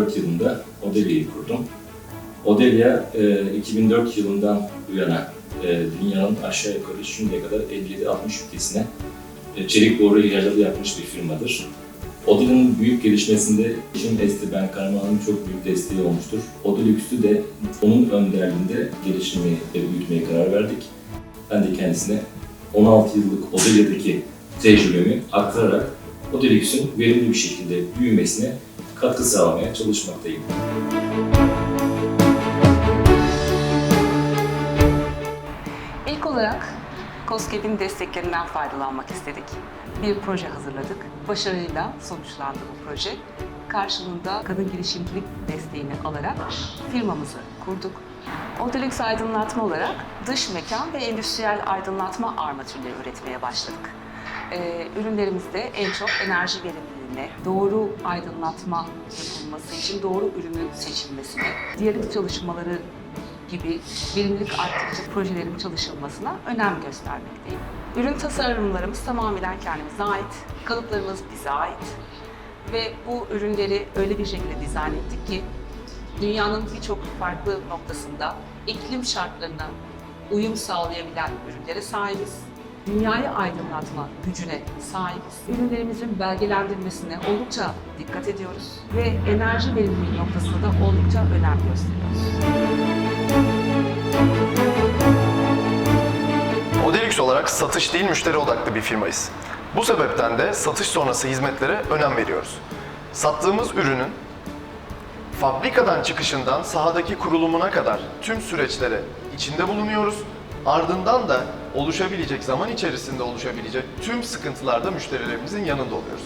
2004 yılında Odelya'yı kurdum. Odelya e, 2004 yılından bu yana e, dünyanın aşağı yukarı şimdiye kadar 57-60 ülkesine e, çelik boru ihracatı yapmış bir firmadır. Odelya'nın büyük gelişmesinde Jim Esteban Kahraman'ın çok büyük desteği olmuştur. Odelüks'ü de onun önderliğinde geliştirmeyi ve büyütmeye karar verdik. Ben de kendisine 16 yıllık Odelya'daki tecrübemi aktararak Odelüks'ün verimli bir şekilde büyümesine katkı sağlamaya çalışmaktayım. İlk olarak COSGAP'in desteklerinden faydalanmak istedik. Bir proje hazırladık. Başarıyla sonuçlandı bu proje. Karşılığında kadın girişimcilik desteğini alarak firmamızı kurduk. Odelix aydınlatma olarak dış mekan ve endüstriyel aydınlatma armatürleri üretmeye başladık. Ee, ürünlerimizde en çok enerji verimliliğine, doğru aydınlatma yapılması için doğru ürünün seçilmesine, diyalog çalışmaları gibi verimlilik arttırıcı projelerin çalışılmasına önem göstermekteyim. Ürün tasarımlarımız tamamen kendimize ait, kalıplarımız bize ait ve bu ürünleri öyle bir şekilde dizayn ettik ki dünyanın birçok farklı noktasında iklim şartlarına uyum sağlayabilen ürünlere sahibiz. Dünyayı aydınlatma gücüne sahibiz. Ürünlerimizin belgelendirmesine oldukça dikkat ediyoruz ve enerji verimliliği noktasında da oldukça önem gösteriyoruz. Odelix olarak satış değil müşteri odaklı bir firmayız. Bu sebepten de satış sonrası hizmetlere önem veriyoruz. Sattığımız ürünün fabrikadan çıkışından sahadaki kurulumuna kadar tüm süreçlere içinde bulunuyoruz. Ardından da oluşabilecek zaman içerisinde oluşabilecek tüm sıkıntılarda müşterilerimizin yanında oluyoruz.